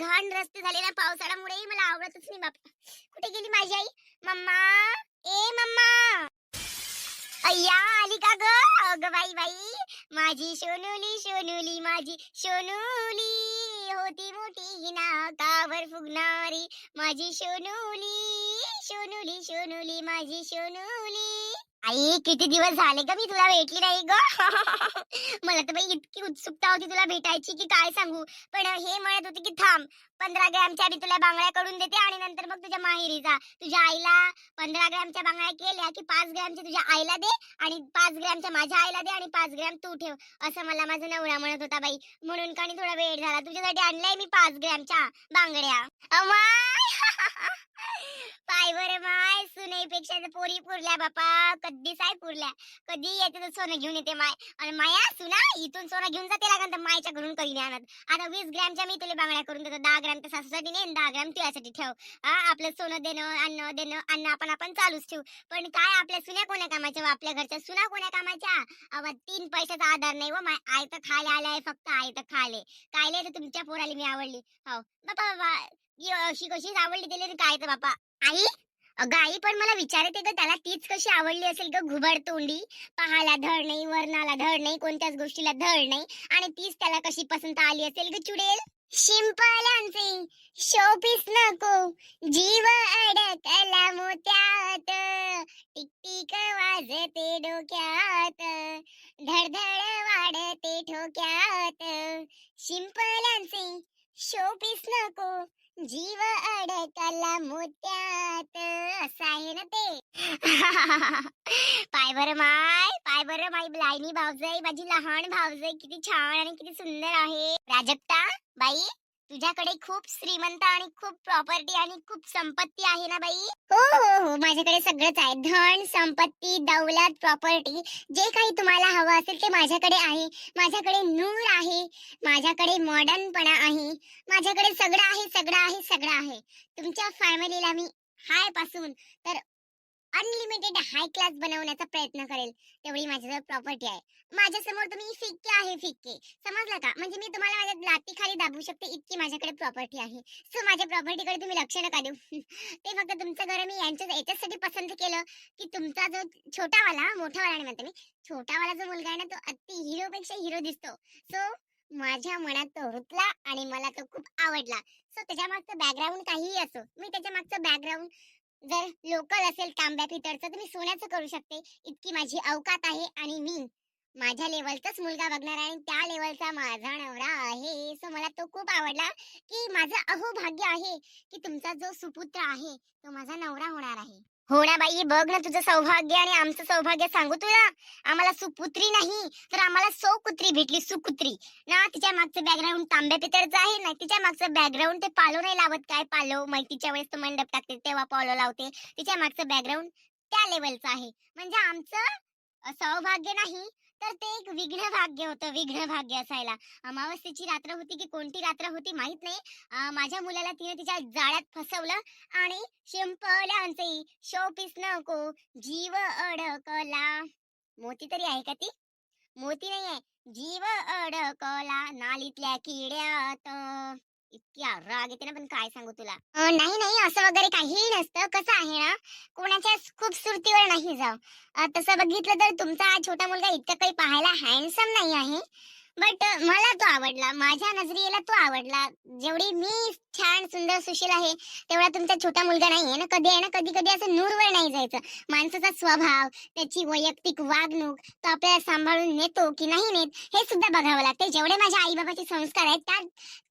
घाण रस्ते झाले ना पावसाळ्यामुळे मला आवडतच नाही बाप कुठे गेली माझी आई? मम्मा? ए मम्मा! अय्या आली का ग? अग बाई बाई! माझी सोनुली सोनुली माझी सोनुली. होती मोठी नाकावर फुगणारी. माझी सोनुली सोनुली सोनुली माझी सोनुली. आई किती दिवस झाले ग मी तुला भेटली नाही ग? मला तर बाई इतकी उत्सुकता होती तुला भेटायची की काय सांगू. पण हे म्हणत होते की थांब पंधरा ग्रॅमच्या आधी तुला बांगड्या करून देते आणि नंतर मग तुझ्या माहेरी जा. तुझ्या आईला पंधरा ग्रॅमच्या बांगड्या केल्या की पाच ग्रॅमच्या तुझ्या आईला दे आणि पाच ग्रॅमच्या माझ्या आईला दे आणि पाच ग्रॅम तू ठेव. असं मला माझा नवरा म्हणत होता बाई. म्हणून का थोडा वेळ झाला. तुझ्यासाठी आणलाय मी पाच ग्रॅमच्या बांगड्या. अमाय! पाय बरं माय सुनेपेक्षा पोरी पुरल्या बापा. कधी साय पुरल्या. कधी येते तर सोनं घेऊन येते माय. आणि माया सुना इथून सोनं घेऊन जाते लागन तर मायच्या घरून कधी नाही आणत. आता वीस ग्रॅमच्या मी तुला बांगड्या करून देतो. दहा ग्रॅम तर सासूसाठी नाही दहा ग्रॅम तुझ्यासाठी ठेव. हा आपलं सोनं देणं अन्न देणं अन्न आपण आपण चालूच ठेवू. पण काय आपल्या सुन्या कोण्या कामाच्या व आपल्या घरच्या सुना कोण्या कामाच्या? अवा तीन पैशाचा आधार नाही व माय. आय तर खाले आलाय फक्त आय तर खाले कायले तर तुमच्या पोराला मी आवडली. हो. बापा अशी कशीच आवडली दिली काय तर बापा? आई गाई पण मला विचारते ग त्याला तीच कशी आवडली असेल ग? घुबड तोंडी पहाला धड नाही वर्णाला धड नाही कोणत्याच गोष्टीला धड नाही आणि तीच त्याला कशी पसंत आली असेल ग चुडेल? शिंपल्यांचे शोपीस नको जीव अडकला मोत्यात टिकटिक वाजते डोक्यात धडधड वाढते ठोक्यात शिंपल्यांचे शोपीस नको. जीव अडकला मोत्यात. असं आहे ना ते. पाय बर माय पाय बर माई लाईनी भावजाई माझी लहान भावजाई किती छान आणि किती सुंदर आहे. प्राजक्ता बाई. तुझ्याकडे खूप श्रीमंत आणि खूप प्रॉपर्टी आणि खूप संपत्ती आहे ना बाई? हो हो हो. माझ्याकडे सगळंच आहे. धन संपत्ती दौलत प्रॉपर्टी जे काही तुम्हाला हवं असेल ते माझ्याकडे आहे. माझ्याकडे नूर आहे. माझ्याकडे मॉडर्नपणा आहे. माझ्याकडे सगळं आहे सगळं आहे सगळं आहे. तुमच्या फॅमिलीला मी हायपासून. तर अनलिमिटेड हाय क्लास बनवण्याचा प्रयत्न करेल तेवढी माझ्याजवळ प्रॉपर्टी आहे. माझ्यासमोर तुम्ही फिक्के आहे फिक्के. समजलं का? म्हणजे मी तुम्हाला माझ्या लाती खाली दाबू शकते इतकी माझ्याकडे प्रॉपर्टी आहे. सो माझ्या प्रॉपर्टीकडे तुम्ही लक्ष नका देऊ. ते फक्त तुमचं घर मी यांच्या याच्यासाठी पसंत केलं की तुमचा जो छोटावाला मोठावाला नाही म्हणते मी छोटावाला जो मुलगा आहे ना तो अति हिरो पेक्षा हिरो दिसतो. सो माझ्या मनात तो रुतला आणि मला तो खूप आवडला. सो त्याच्या मागचं बॅकग्राऊंड काहीही असो मी त्याच्या मागचं बॅकग्राऊंड जर लोकल असेल तांब्या पितळचं तर मी सोन्याचं करू शकते. इतकी माझी अवकात आहे आणि मी माझ्या लेवलचाच मुलगा बघणार आहे आणि त्या लेवलचा माझा नवरा आहे. सो मला तो खूप आवडला की माझं अहो भाग्य आहे की तुमचा जो सुपुत्र आहे तो माझा नवरा होणार आहे. हो ना बाई बघ ना तुझं सौभाग्य आणि आमचं सौभाग्य सांगू तुला. आम्हाला सुपुत्री नाही तर आम्हाला सौ कुत्री भेटली सुकुत्री ना तिच्या मागचं बॅकग्राऊंड तांब्या पितळचं आहे ना तिच्या मागचं बॅकग्राऊंड ते पालो नाही लावत. काय पालो? माहितीच्या वेळेस तो मंडप टाकते तेव्हा पालो लावते. तिच्या मागचं बॅकग्राऊंड त्या लेवलचं आहे. म्हणजे आमचं सौभाग्य नाही तर ते एक विघ्न भाग्य होतं विघ्न भाग्य असायला. अमावस्येची रात्र होती की कोणती रात्र होती माहीत नाही. माझ्या मुलाला तिने तिच्या जाळ्यात फसवलं आणि शिंपल्यांचे शोपीस नको जीव अडकला. मोती तरी आहे का ती? मोती नाही आहे जीव अडकला नालीतल्या किड्यात. इतकी राग येते ना पण काय सांगू तुला? नाही नाही असं वगैरे काहीही नसतं. कसं आहे ना कोणाच्या खूप सुरतीवर नाही जाऊ. तसं बघितलं तर तुमचा हा छोटा मुलगा इतका काही पाहायला हँडसम नाही आहे. बट मला तो आवडला. माझ्या नजरेला तो आवडला. जेवढी मी छान सुंदर सुशील आहे तेवढा तुमचा छोटा मुलगा नाही आहे ना. कधी आहे ना कधी कधी असं नूरवर नाही जायचं. माणसाचा स्वभाव त्याची वैयक्तिक वागणूक तो आपल्याला सांभाळून नेतो की नाही नेत हे सुद्धा बघावं लागते जेवढे माझ्या आई बाबाचे संस्कार आहेत त्या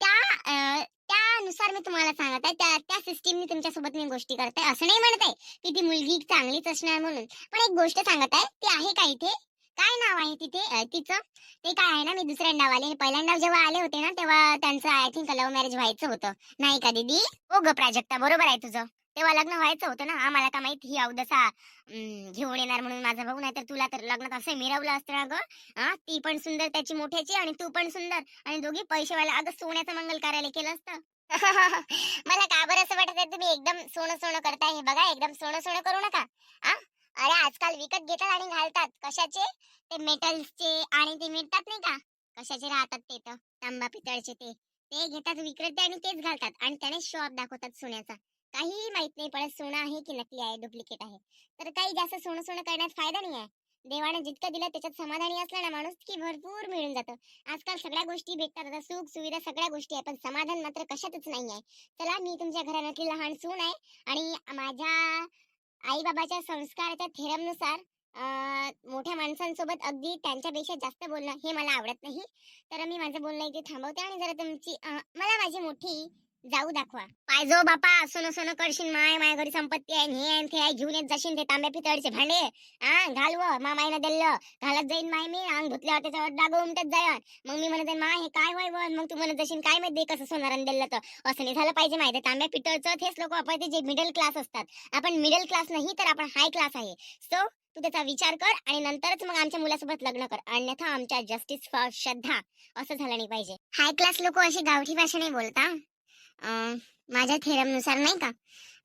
त्या त्यानुसार मी तुम्हाला सांगत आहे. त्या त्या सिस्टीमनी तुमच्यासोबत मी गोष्टी करते असं नाही म्हणत आहे की ती मुलगी चांगलीच असणार म्हणून. पण एक गोष्ट सांगत आहे ती आहे का इथे? काय नाव आहे तिथे? तिचं? ते काय आहे ना मी दुसऱ्यांदा आले. पहिल्यांदा जेव्हा आले होते ना तेव्हा त्यांचं आय थिंक लव्ह मॅरेज व्हायचं होतं. नाही का दीदी? हो ग प्राजक्ता बरोबर आहे तुझं. तेव्हा लग्न व्हायचं होतं ना आम्हाला का माहीत? ही अवदसा घेऊन येणार म्हणून माझा भाऊ नाही तर तुला तर लग्नात असं मिरवलं असतं ना ग. हा ती पण सुंदर त्याची मोठ्याची आणि तू पण सुंदर. आणि दोघी पैसेवाला अगं सोन्याचं मंगल कार्यालय केलं असतं. मला का बरं असं वाटत आहे? तुम्ही एकदम सोनं सोनं करताय? हे बघा एकदम सोनं सोनं करू नका. आ अरे आजकाल विकत घेतात आणि घालतात. कशाचे? ते मेटल्सचे आणि ते मिळतात नाही का? कशाचे राहतात ते तर? तांबा पितळचे ते. ते घेतात विक्रेते आणि तेच घालतात आणि त्याने शॉप दाखवतात सोन्याचा. काहीही माहीत नाही पडत सोनं आहे की नकली आहे डुप्लिकेट आहे. तर काही जास्त सोनं सोनं करण्यात फायदा नाही आहे. देवाने जितकं दिलं त्याच्यात समाधानी असलं ना माणूस की भरपूर मिळून जातं. आजकाल सगळ्या गोष्टी भेटतात. आता सुख सुविधा सगळ्या गोष्टी आहे पण समाधान मात्र कशातच नाही आहे. चला मी तुमच्या घराण्यातली लहान सून आहे आणि माझ्या आई बाबाच्या संस्काराच्या थेरमनुसार अं, मोठ्या माणसांसोबत अगदी त्यांच्यापेक्षा जास्त बोलणं हे मला आवडत नाही. तर मी माझं बोलणं इथे थांबवते आणि जरा तुमची मला माझी मोठी जाऊ दाखवा. पायजो बापा सोनं सोनं करशील माय माया घरी संपत्ती आहे हे आहे, ते आहे घेऊन येत जाशील ते तांब्या पितळचे भांडे. हा घालव मामाईनं दिलं घालत जाईन माय मी अंग धुतल्यावर त्याच्यावर डाग उमटत जायन. मग मी म्हणत मा हे काय होय वन मग तू म्हणत जाशील काय माहिती कसं सोनारानं दिलं तर? असं नाही झालं पाहिजे माहिती तांब्या पितळचं तेच लोक वापरते जे मिडल क्लास असतात. आपण मिडल क्लास नाही तर आपण हाय क्लास आहे. सो तू त्याचा विचार कर आणि नंतरच मग आमच्या मुलासोबत लग्न कर. अन्यथा आमच्या जस्टिस फॉर श्रद्धा. असं झालं नाही पाहिजे. हाय क्लास लोक अशी गावठी भाषेने बोलता. माझ्या थेरमनुसार नाही का?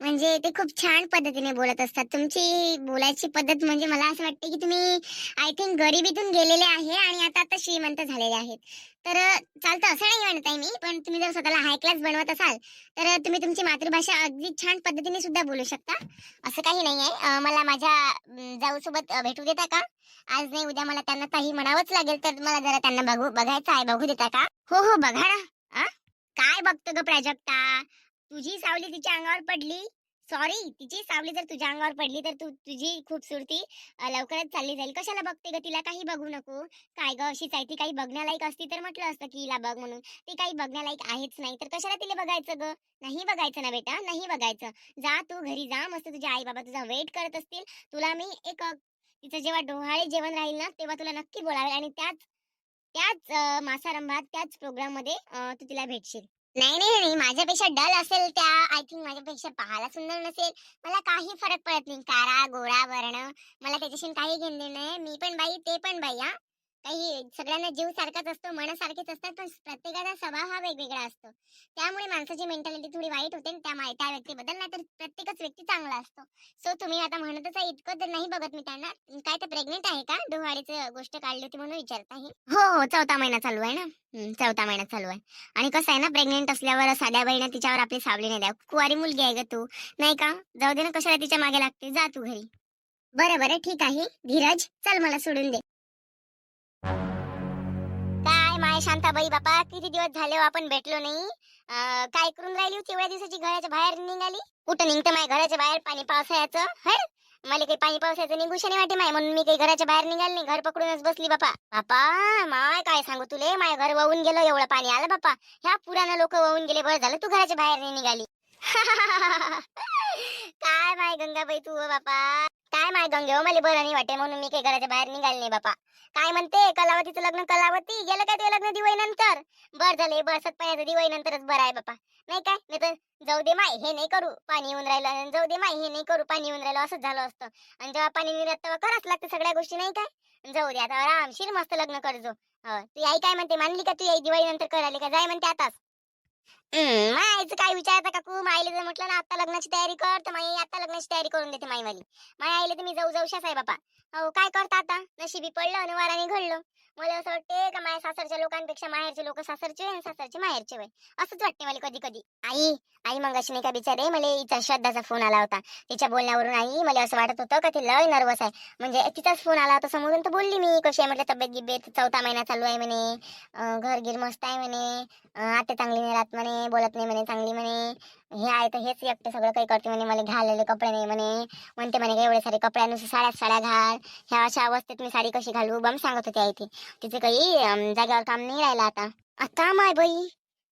म्हणजे ते खूप छान पद्धतीने बोलत असतात. तुमची बोलायची पद्धत म्हणजे मला असं वाटतं की तुम्ही आय थिंक गरिबीतून गेलेले आहे आणि आता आता श्रीमंत झालेले आहेत. तर चालतं असं नाही म्हणत आहे मी पण तुम्ही जर स्वतःला हाय क्लास बनवत असाल तर तुम्ही तुमची मातृभाषा अगदी छान पद्धतीने सुद्धा बोलू शकता. असं काही नाही आहे. मला माझ्या जाऊसोबत भेटू देता का? आज नाही उद्या मला त्यांना काही म्हणावंच लागेल तर मला जरा त्यांना बघू बघायचं आहे बघू देता का? हो हो बघा ना. काय बघतो ग प्राजक्ता? तुझी सावली तिच्या अंगावर पडली? सॉरी तिची सावली जर तुझ्या अंगावर पडली तर तू तुझी खूपसुरती लवकरच चालली जाईल. कशाला बघते ग तिला काही बघू नको? काय ग अशीच आहे ती काही बघण्यालायक असती तर म्हटलं असतं की हिला बघ म्हणून. ती काही बघण्यालायक आहेच नाही. तर कशाला तिला बघायचं ग? नाही बघायचं ना बेटा नाही बघायचं. जा तू घरी जा मस्त तुझे आई बाबा तुझा वेट करत असतील. तुला मी एक तिचं जेव्हा डोहाळे जेवण राहील ना तेव्हा तुला नक्की बोलावेल. आणि त्याच त्याच मासारंभात त्याच प्रोग्राममध्ये तू तिला भेटशील. नाही नाही नाही माझ्यापेक्षा डल असेल त्या. आय थिंक माझ्यापेक्षा पाहायला सुंदर नसेल. मला काही फरक पडत नाही. काळा गोळा वर्ण. मला त्याच्याशी काही घेणं नाही. मी पण बाई ते पण बाई हा. काही सगळ्यांना जीव सारखाच असतो मन सारखेच असतात पण प्रत्येकाचा स्वभाव हा वेगवेगळा असतो. त्यामुळे माणसाची मेंटॅलिटी थोडी वाईट होते त्या त्या व्यक्तीबद्दल नाही तर प्रत्येकच व्यक्ती चांगला असतो. सो तुम्ही आता म्हणतच आहे इतकं तर नाही बघत मी त्यांना. काय तर प्रेग्नेंट आहे का? डोहाळीचं गोष्ट काढली होती म्हणून विचारत आहे. हो हो चौथा महिना चालू आहे ना? चौथा महिना चालू आहे. आणि कसं आहे ना प्रेग्नेंट असल्यावर साध्या बहिणी तिच्यावर आपली सावली नाही द्या कुवारी मुलगी आहे ग तू. नाही का? जाऊ दे ना कशाला तिच्यामागे लागते? जा तू घरी. बरं बरं ठीक आहे. धीरज चल मला सोडून दे. शांताबाई बापा किती दिवस झाले हो आपण भेटलो नाही. अं, काय करून राहिली होती एवढ्या दिवसाची? घराच्या बाहेर निघाली. कुठं निघतं माय? घराच्या बाहेर पाणी पावसाळ्याचं. है? मला काही पाणी पावसाचं निघूश नाही वाटे माय. म्हणून मी काही घराच्या बाहेर निघाली नाही. घर पकडूनच बसली बापा. बापा माय काय सांगू तुले? माय घर वाहून गेलं एवढं पाणी आलं बापा. ह्या पुरानं लोक वाहून गेले. बरं झालं तू घराच्या बाहेर नाही निघाली. काय माय गंगाबाई तू हो बापा? काय माय गंगे हो? मला बरं नाही वाटे म्हणून मी काही घराच्या बाहेर निघाल नाही बापा. काय म्हणते? कलावतीचं लग्न कलावती? गेलं काय ते लग्न दिवाळी नंतर बर झाले बरसत पाण्याचं दिवाळी नंतरच बरं आहे बापा. नाही काय? नाही तर जाऊ दे माय हे नाही करू. पाणी येऊन राहिलं जाऊ दे माय हे नाही करू. पाणी येऊन राहिलं असंच झालं असतं. आणि जेव्हा पाणी निघत तेव्हा करावंच लागतं सगळ्या गोष्टी नाही काय? जाऊ दे आता आरामशीर मस्त लग्न करजो. तू आई काय म्हणते? मानली का तू आई दिवाळी नंतर करायला का? जाय म्हणते आताच. हम्म, आईचं काय विचारता काकू? माईला जर म्हटलं ना आता लग्नाची तयारी कर तर माई आता लग्नाची तयारी करून देते माईवाली. माय आईला तुम्ही जाऊ जाऊ जाऊशाच आहे बापा. हो काय करता आता? नशिबी पडलं आणि वाराने घडलं. मला असं वाटते का माझ्या सासरच्या लोकांपेक्षा माहेरचे लोक सासरचे आणि सासरचे माहेरचे वय असंच वाटते मला कधी कधी आई आई मग अशी नाही का बिचारे. मला हिचा श्रद्धाचा फोन आला होता. तिच्या बोलण्यावरून आई मला असं वाटत होतं का ती लय नर्वस आहे. म्हणजे तिचाच फोन आला होता समोरून. तर बोलली मी कशी आहे म्हटलं तब्येत गिब्येत चौथा महिना चालू आहे म्हणे. घर गिर मस्त आहे म्हणे. अं, आता चांगली नाही राहत म्हणे बोलत नाही म्हणे चांगली म्हणे. हे आहे तर हेच एकटं सगळं काही करते म्हणे मला घाललेले कपडे नाही म्हणे. म्हणते म्हणे काही एवढे सारे कपड्यानुसार साड्या साड्या घाल. ह्या अशा अवस्थेत मी साडी कशी घालू? बम सांगत होती आई ती. तिचं काही जागेवर काम नाही राहिलं आता. आता माय बाई.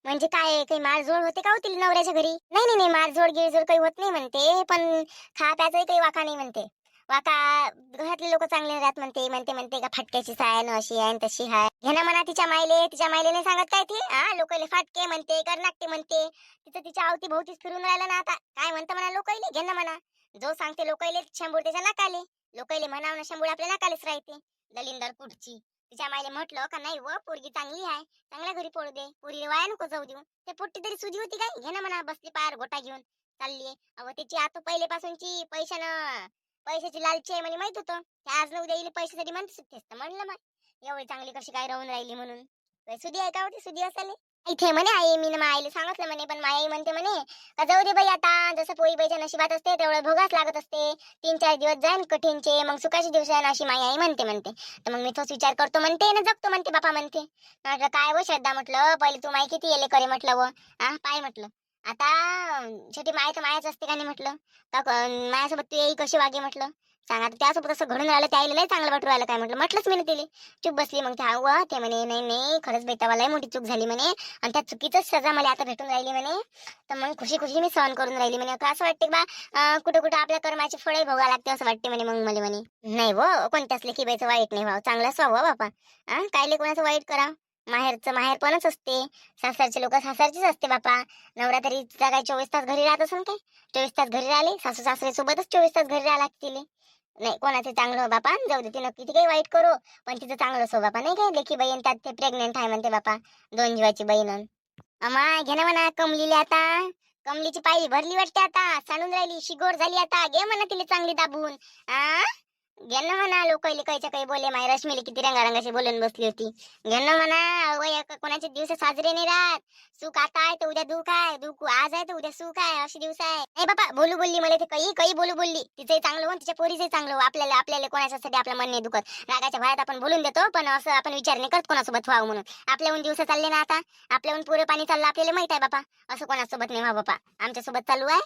म्हणजे काय काही मारझोड होते का होतील नवऱ्याच्या घरी? नाही नाही नाही मारझोड गिरझोड काही होत नाही म्हणते. पण खा प्याचाही काही वाका नाही म्हणते. वाका घरातले लोक चांगले राहत म्हणते म्हणते म्हणते का फाटक्याची साय न अशी आहे तशी आहे घे ना म्हणा तिच्या मायले तिच्या मायलेने सांगत काय ती? हा लोकले फाटके म्हणते कर्नाटके म्हणते. तिचं तिच्या अवती भोवतीच फिरून राहिलं ना आता. काय म्हणतं म्हणा लोकले घे ना म्हणा. जो सांगते लोकले शंभूर त्याच्या नाकाले. लोकले म्हणावं ना शंभूर आपल्या नाकालेच राहते. दलिंदर कुठची तिच्या मायले म्हटलं का नाही व पोरगी चांगली आहे चांगल्या घरी पोळू दे. पोरीला वाया नको जाऊ देऊ. ते पोट्टी तरी सुजी होती काय? घे ना म्हणा बसली पार गोटा घेऊन. चालली अव तिची आता पहिलेपासूनची पैशानं पैशाची लालची आहे म्हणे माहीत होतं. ते आज न उद्या येईल पैशासाठी म्हणते सुट्टीस तर म्हणलं मग. एवढी चांगली कशी काय राहून राहिली म्हणून. सुधी आहे का होती सुधी असाली. इथे म्हणे आई मी ना आईला सांगितलं म्हणे पण माई म्हणते म्हणे का जाऊ दे बाई आता जसं पोळी बाईच्या नशिबात असते तेवढं भोगाच लागत असते. तीन चार दिवस जाईन कठीणचे मग सुखाचे दिवस आहे अशी माई आई म्हणते म्हणते. तर मग मी तोच विचार करतो म्हणते ना जगतो म्हणते बापा म्हणते. म्हटलं काय व श्रद्धा म्हटलं पहिले तू माई किती येले करे म्हटलं व हा पाय म्हटलं. आता शेवटी माय तर मायाच असते का नाही म्हटलं? तर माझ्यासोबत तू येई कशी वागे म्हटलं? सांग आता त्यासोबत असं घडून राहिलं त्याला नाही चांगलं वाटू राहिलं काय म्हटलं? म्हटलंच मी तिले. चूक बसली मग त्या वा ते म्हणे नाही नाही खरंच बेतावाला मोठी चूक झाली म्हणे. आणि त्या चुकीचंच सजा मला आता भेटून राहिली म्हणे. तर मग खुशी खुशी मी सहन करून राहिली म्हणे. असं वाटते बा कुठं कुठं आपल्या कर्माचे फळे भोगा लागते असं वाटते म्हणे मग मला म्हणे. नाही व कोणत्याच लेखीबाईचं वाईट नाही व्हावं. चांगला व्हावं बापा. हा कायले कोणाचं वाईट करा माहेरचं माहेरपणच असते. सासरचे लोक सासरचेच असते बापा. नवरा तरी काय चोवीस तास घरी राहत असेल काय? चोवीस तास घरी राहिले सासू सासरे सोबतच चोवीस तास घरी राहा लागतील. नाही कोणाचं चांगलं हो बापा? जाऊ दे तिनं किती काही वाईट करू. पण तिचं चांगलं सो बापा नाही काय? लेखी बहीण त्यात ते प्रेग्नेंट आहे म्हणते बापा दोन जीवाची बहीण. अमा घे ना म्हणा कमलीले आता. कमलीची पायी भरली वाटते आता. सांडून राहिली शिगोर झाली आता. घे म्हणा तिला चांगली दाबून. आ? घे म्हणा लोक कायच्या काही बोले माय रश्मीले किती रंगारंगाची बोलून बसली होती. घे म्हणा वय कोणाचे दिवस साजरे नाही राहत. सुख आता आहे तर उद्या दुःख आहे. दुःख आज आहे तर उद्या सुख आहे. असे दिवस आहे नाही बाबा बोलू बोलली मला ते काही काही बोलू बोलली. तिचंही चांगलं होऊन तिच्या पोरीचंही चांगलं हो आपल्याला आपल्याला कोणाच्यासाठी आपलं मन नाही दुखत. रागाच्या भयात आपण बोलून देतो पण असं आपण विचार नाही करत कोणासोबत व्हावं म्हणून. आपल्याहून दिवस चालले ना आता. आपल्याहून पुरे पाणी चाललं आपल्याला माहीत आहे बापा. असं कोणासोबत नाही व्हा बापा. आमच्यासोबत चालू आहे.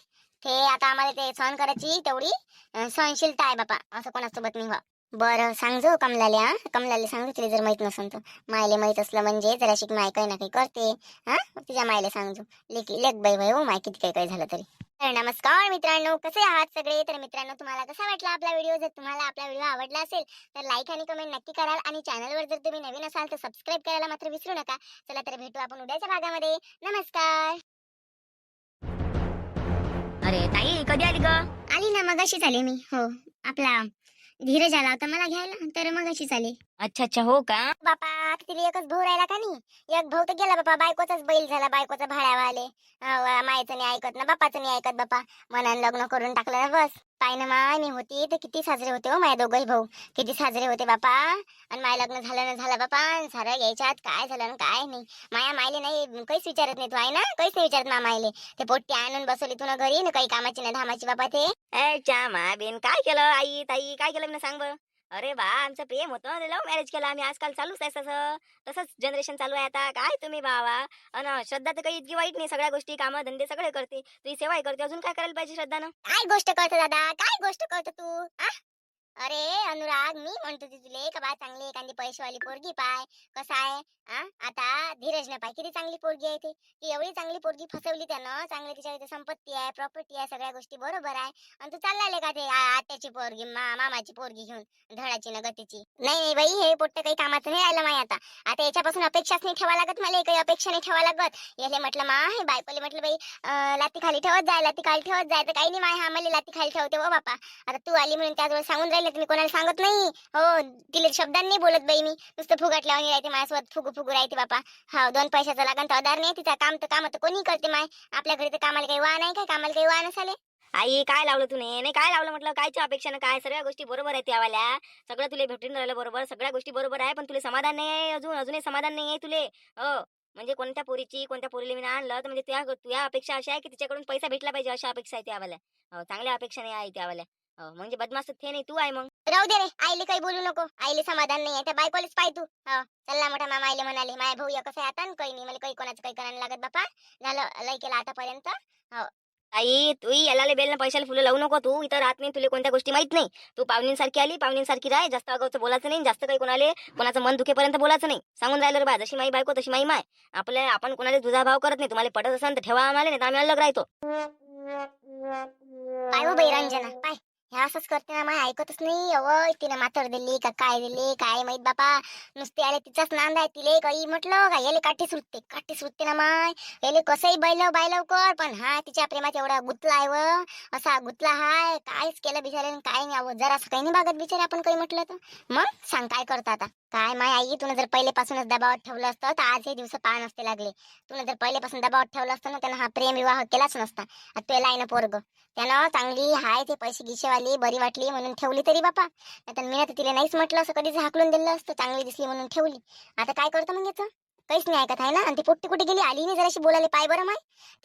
ते आता आम्हाला ते सहन करायची तेवढी सहनशीलता आहे बापा. असं कोणासोबत नाही व्हा. बरं सांगजो कमलाले हा? कमलाले सांगतो तिला जर माहीत नसेल तर. मायले माहीत असलं म्हणजे जरा शिक माय काही ना काही करते हा? तिच्या मायले सांगजो लेख लेख बाई भाई हो माय किती काही काही झालं तरी. तर नमस्कार मित्रांनो कसे आहात सगळे? तर मित्रांनो तुम्हाला कसा वाटला आपला व्हिडिओ? जर तुम्हाला आपला व्हिडिओ आवडला असेल तर लाईक आणि कमेंट नक्की कराल आणि चॅनलवर जर तुम्ही नवीन असाल तर सबस्क्राईब करायला मात्र विसरू नका. चला तर भेटू आपण उद्याच्या भागामध्ये. नमस्कार! कधी आली ग? आली ना मगाशीच आले मी. हो आपला धीरज आला होता मला घ्यायला तर मगाशीच आले. अच्छा अच्छा हो का? बापा किती एकच भाऊ राहिला का नाही? एक भाऊ तर गेला बापा बायकोचाच बैल झाला बायकोचा भाड्यावाले. अं, मायचं नाही ऐकत ना बापाचं नाही ऐकत बापा. मनानं लग्न करून टाकलं ना बस. पाय ना माय मी होती तर किती साजरे होते हो माझ्या दोघही भाऊ. किती साजरे होते बापा. आणि माय लग्न झालं ना झालं बापा. सारं घ्यायच्यात काय झालं ना काय नाही. माया मायले नाही काहीच विचारत नाही तू आहे ना? काहीच नाही विचारत मा मायले. ते पोट्टी आणून बसवली तू ना घरी ना काही कामाची ना धामाची बापा ते. ए च्या काय केलं आई ताई? काय केलं मी सांग बरं. अरे बा आमचं प्रेम होतं लव्ह मॅरेज केलं आम्ही. आजकाल चालूच आहे तसं. तसंच जनरेशन चालू आहे आता. काय तुम्ही बावा अन श्रद्धा तर काही इतकी वाईट नाही. सगळ्या गोष्टी कामं धंदे सगळे करते. तुझी सेवाही करते. अजून काय करायला पाहिजे श्रद्धानं? काय गोष्ट करतो दादा? काय गोष्ट करतो तू? अरे अनुराग मी म्हणतो ती तुले का बा चांगली एखादी पैसेवाली पोरगी पाय. कसं आहे? आता धीरज न पाय. किती चांगली पोरगी आहे ते. ती एवढी चांगली पोरगी फसवली त्यानं. चांगली तिच्या इथे संपत्ती आहे प्रॉपर्टी आहे सगळ्या गोष्टी बरोबर आहे. आणि तू चाललाय का ते आत्याची पोरगी मा मामाची पोरगी घेऊन धडाची न गतीची? नाही नाही बाई हे पोट्ट काही कामाचं नाही आलं माय आता. आता याच्यापासून अपेक्षाच नाही ठेवा लागत मला काही अपेक्षा नाही ठेवा लागत. याले म्हटलं मा हे बायकोले म्हटलं बाई लाती खाली ठेवत जाय लाती खाली ठेवत जाय तर काही नाही माय हा मला लाती खाली ठेवते हो बापा. आता तू आली म्हणून त्याजवळ सांगून राहिली तुम्ही कोणाला सांगत नाही? हो तिला शब्दांनी बोलत बाई मी. नुसतं फुगट लावून राहते माझ्यासोबत. फुगू फुगू राहते बापा. हा दोन पैशाचा लागन तर आधार नाही तिचा काम तर काम तर कोणी करते माय. आपल्या घरी तर कामाला काही वाण आहे काय? कामाला काही वाण असाले? आई काय लावलं तुने नाही काय लावलं म्हटलं? कायच्या अपेक्षानं काय? सगळ्या गोष्टी बरोबर आहेत त्यावाल्या सगळं तुला भेटून राहिलं बरोबर. सगळ्या गोष्टी बरोबर आहे पण तुला समाधान नाही आहे अजून. अजूनही समाधान नाही आहे तुले. हो म्हणजे कोणत्या पोरीची कोणत्या पोरीला मी आणलं? तर म्हणजे तुझ्या तुझ्या अपेक्षा अशा आहे की तिच्याकडून पैसा भेटला पाहिजे अशा अपेक्षा आहे त्यावाल्या हो चांगल्या अपेक्षा नाही आहे त्यावाल्या म्हणजे बदमाश ते नाही तू आहे मग. राहू दे रे आईले काही बोलू नको. आईले समाधान नाही आहे. त्या बायकोलेच पाय तू. हो चल्ला मोठा मामा आईले म्हणाले माय भाऊ या कसं आता? काही नाही. मला काही कोणाचं काही करायला लागत बापा. झालं लय केलं आतापर्यंत. आई तू याला बेल पैशाला फुलं लावू नको तू. इथं राहत नाही तुला कोणत्या गोष्टी माहीत नाही. तू पाहुणींसारखी आली पाहुणींसारखी राह जास्त अगावचं बोलायचं नाही जास्त काही कोणाले कोणाचं मन दुखेपर्यंत बोलायचं नाही. सांगून राहिलं रे बा जशी माई बायको तशी माई माय. आपल्या आपण कोणाला तुझा भाव करत नाही. तुम्हाला पटत असेल तर ठेवा आम्हाला नाही तर आम्ही अलग राहतो. पाय हो बाई रंजना पाय. हे असंच करते ना माय. ऐकतच नाही. अव तिने माथर दिली का काय दिली काय माहीत बापा नुसते आले तिचाच नांद आहे तिले काही म्हटलं का याले काठी सुटते काठी सुटते ना माय. याले कसंही बैलव बैलव कर पण हा तिच्या प्रेमात एवढा गुतला आहे व. असा गुतला हाय. कायच केलं बिचारे काय नाही. अव जरा काही नाही बागत बिचारे आपण काही म्हटलं तर. मग सांग काय करतो आता? काय माय आई तुला जर पहिलेपासूनच दबावात ठेवलं असतं तर आज हे दिवस पहा नसते लागले. तुला जर पहिलेपासून दबावात ठेवलं असतं ना त्यानं हा प्रेम विवाह केलाच नसता. आता तुला आहे ना पोरग. त्यानं चांगली हाय ते पैसे आली बरी वाटली म्हणून ठेवली तरी बापा. नाहीतर मी आता तिला नाहीच म्हटलं असं कधीच हाकलून दिलं असतं चांगली दिसली म्हणून ठेवली. आता काय करतं मग याचं? काहीच नाही ऐकत आहे ना? आणि ती पोट्टी कुठे गेली? आली नाही जराशी बोलायला. पाय बरं माय.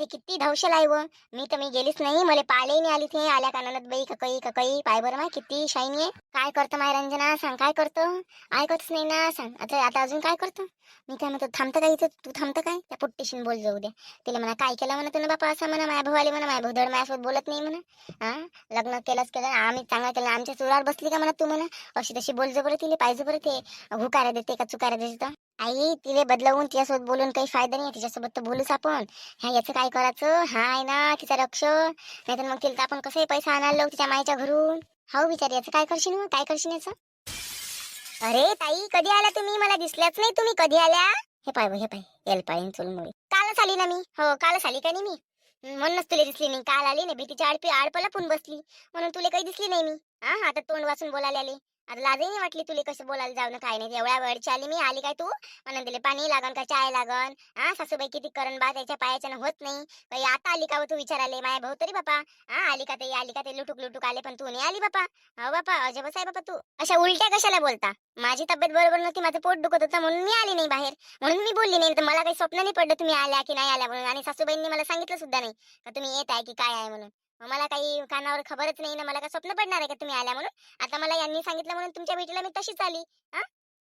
ते किती धावशल आहे व. मी तर मी गेलीच नाही. मला पाले नाही आली ते आल्या कानात बाई ककई ककई पाय बरं माय किती शाईनी आहे. काय करतं माय रंजना? सांग काय करतं? ऐकतच नाही ना. सांग. आता आता अजून काय करतो? मी काय म्हणतो थांबतं काय इथं? तू थांबतं काय? त्या पोट्टीशी बोल जाऊ दे. तिला म्हणा काय केलं? म्हणा तुला बापा असं म्हणा. माय भाऊ आले म्हणा. माझ्या भाऊ माझ्यासोबत बोलत नाही म्हणा. हा लग्न केलंच केलं आम्ही चांगलं केलं. आमच्या चुरावर बसली का म्हणा तू म्हणा. अशी तशी बोल बरं तिला. पाहिजे बरं ते. हुकारा देते का चुकारा देते आई तिले बदलवून तिच्यासोबत बोलून काही फायदा नाही तिच्यासोबत तर बोलूच आपण. ह्या याचं काय करायचं? हा आहे ना तिचा लक्ष नाही तर मग तिला तर आपण कसंही पैसा आणायला तिच्या मायच्या घरून. हो बिचारी याचं काय करशील मग? काय करशील याचं? अरे ताई कधी आल्या तुम्ही? मला दिसल्याच नाही तुम्ही कधी आल्या. हे पाय हे पाय. एल पाय चुलमुळे. कालच आली ना मी. हो कालच आली का नाही मी? म्हणूनच तुला दिसली नाही. काल आली ना भीतीच्या आडपी आडपला पण बसली. म्हणून तुला काही दिसली नाही मी. हा आता तोंड वाचून बोलायला आले. आता लाजही नाही वाटली तुला कसं बोलायला जाऊ ना काय नाही एवढ्या वेळची आली मी आली काय तू? म्हणून दिले पाणी लागन का चाय लागन? हा सासूबाई किती करण बा त्याच्या पायाच्यानं होत नाही. काही आता आली का हो तू विचाराले माया भाऊ तरी बापा. हा आली का ते आली का ते लुटुक लुटुक आले पण तू नाही आली बापा. हो बापा अजबच आहे बापा तू. अशा उलट्या कशाला बोलता? माझी तब्येत बरोबर नव्हती माझं पोट दुखत होतं म्हणून मी आली नाही बाहेर. म्हणून मी बोलली नाही तर मला काही स्वप्न नाही पडलं तुम्ही आल्या की नाही आल्या म्हणून. आणि सासूबाईंनी मला सांगितलं सुद्धा नाही. का तुम्ही येत आहे की काय आहे म्हणून? मला काही कानावर खबरच नाही ना मला काय स्वप्न पडणार आहे का तुम्ही आल्या म्हणून? आता मला यांनी सांगितलं म्हणून तुमच्या भेटीला मी तशीच आली. हा?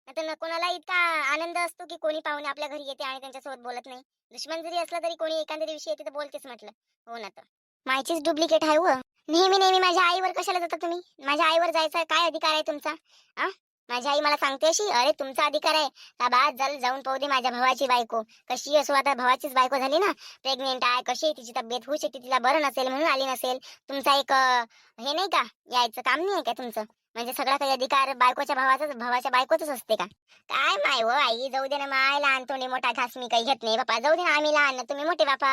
आता कोणाला इतका आनंद असतो की कोणी पाहुणे आपल्या घरी येते आणि त्यांच्यासोबत बोलत नाही? दुश्मन जरी असला तरी कोणी एखाद्या दिवशी येते तर बोलतेच म्हटलं. हो ना तर. मायचीच डुप्लिकेट आहे व नेहमी नेहमी माझ्या आईवर कशाला जाता तुम्ही? माझ्या आईवर जायचा काय अधिकार आहे तुमचा? आ? माझी आई मला सांगते अशी अरे तुमचा अधिकार आहे. का बा जल जाऊन पाहू दे माझ्या भावाची बायको. कशी असो आता भावाचीच बायको झाली ना प्रेग्नेंट आहे कशी आहे तिची तब्येत होऊ शकते तिला बरं नसेल म्हणून आली नसेल. तुमचा एक हे नाही का यायचं काम नाही आहे का तुमचं? म्हणजे सगळा काही अधिकार बायकोच्या भावाचाच भावाच्या बायकोच असते का? काय माय व आई जाऊ दे ना माय लहान तोंडी मोठा घास मी काही घेत नाही बापा. जाऊ दे ना आम्ही लहान तुम्ही मोठे बापा.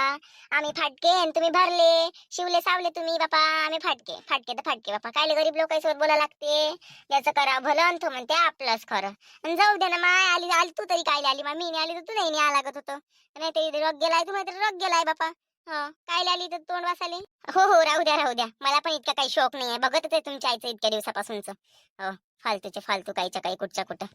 आम्ही फाटके आणि तुम्ही भरले. शिवले सावले तुम्ही बापा. आम्ही फाटके. फाटके तर फाटके बापा. काय गरीब लोकांसोबत बोला लागते? याचं करा भलं तो म्हणते आपलंच खरं. आणि जाऊ दे ना माय आली आली तू तरी काय आली? मा मी नाही आली तर तू नाही आला लागत होतं. नाही ते रग गेलाय तू माहिती रग गेलाय बापा. काय लाली तर तोंड वासाले? हो हो राहू द्या राहू द्या. मला पण इतका काही शौक नाही आहे बघतच आहे तुमच्या आईचं इतक्या दिवसापासूनच. हो फालतूचे फालतू काहीच्या काही कुठच्या कुठं.